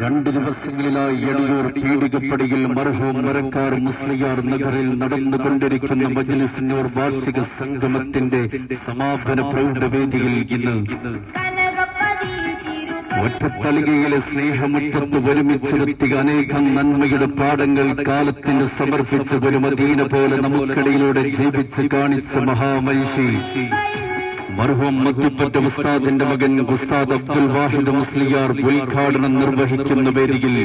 രണ്ടു ദിവസങ്ങളിലായി എടിയൂർ പീഡികപ്പടിയിൽ മർഹൂം മരക്കാർ മുസ്ലിയാർ നഗറിൽ നടന്നുകൊണ്ടിരിക്കുന്ന മജ്ലിസിനൂർ വാർഷിക സംഗമത്തിന്റെ സമാപന പ്രൗഢവേദിയിൽ ഇന്ന് ഒറ്റത്തളികയിലെ സ്നേഹമുറ്റത്ത് ഒരുമിച്ചിരുത്തിയ അനേകം നന്മയുടെ പാഠങ്ങൾ കാലത്തിന് സമർപ്പിച്ച ഒരു മദീന പോലെ നമുക്കിടയിലൂടെ ജീവിച്ച് കാണിച്ച മഹാമൈഷി മർഹൂം മദ്യപ്പറ്റ ഉസ്താദിന്റെ മകൻ ഉസ്താദ് അബ്ദുൽ വാഹിദ് മുസ്ലിയാർ ഉദ്ഘാടനം നിർവഹിക്കുന്ന വേദിയിൽ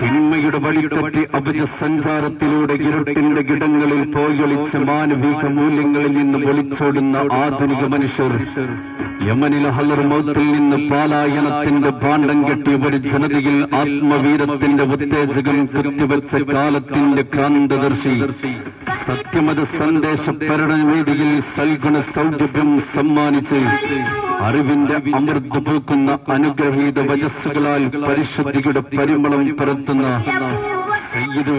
തിന്മയുടെ വഴിത്തട്ടി അഭിജ സഞ്ചാരത്തിലൂടെ ഇരുട്ടിന്റെ കിടങ്ങളിൽ പോയൊളിച്ച മാനവിക മൂല്യങ്ങളിൽ നിന്ന് ഒളിച്ചോടുന്ന ആധുനിക മനുഷ്യർ യമനിലെ ഹലർ മൗത്തിൽ നിന്ന് പാലായനത്തിന്റെ പാണ്ഡം കെട്ടിയ ഒരു ജനതയിൽ ആത്മവീരത്തിന്റെ ഉത്തേജകം കുത്തിവെച്ച കാലത്തിന്റെ ക്രാന്തദർശി. സത്യമത സന്ദേശ വേദിയിൽ സൽഗുണ സൗരഭ്യം സമ്മാനിച്ച് അറിവിന്റെ അമൃത് പൂക്കുന്ന അനുഗ്രഹീത വജസ്സുകളാൽ പരിശുദ്ധിയുടെ പരിമളം പരത്തുന്ന സയ്യിദ്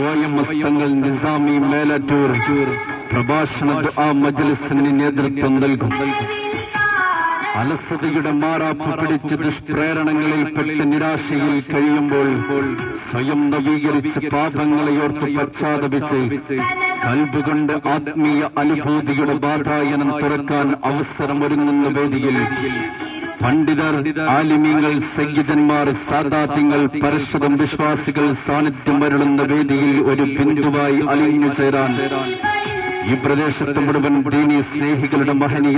നിസാമി മേലാറ്റൂർ പ്രഭാഷണ മജ്ലിസിന് നേതൃത്വം നൽകും. അലസതയുടെ മാറാപ്പ് പിടിച്ച് ദുഷ്പ്രേരണങ്ങളിൽ പെട്ട് നിരാശയിൽ കഴിയുമ്പോൾ സ്വയം നവീകരിച്ച് പാപങ്ങളെ ഓർത്ത് പശ്ചാത്തപിച്ച് കൽബുകൊണ്ട് ആത്മീയ അനുഭൂതിയുടെ ബാധായനം തുറക്കാൻ അവസരം ഒരുങ്ങുന്ന വേദിയിൽ പണ്ഡിതർ ആലിമീങ്ങൾ സംഗീതന്മാർ സാദാത്യങ്ങൾ പരസ്പരം വിശ്വാസികൾ സാന്നിധ്യം വരളുന്ന വേദിയിൽ ഒരു ബിന്ദുവായി അലിഞ്ഞു ചേരാൻ ഈ പ്രദേശത്ത് മുഴുവൻ ദീനി സ്നേഹികളുടെ മഹനീയ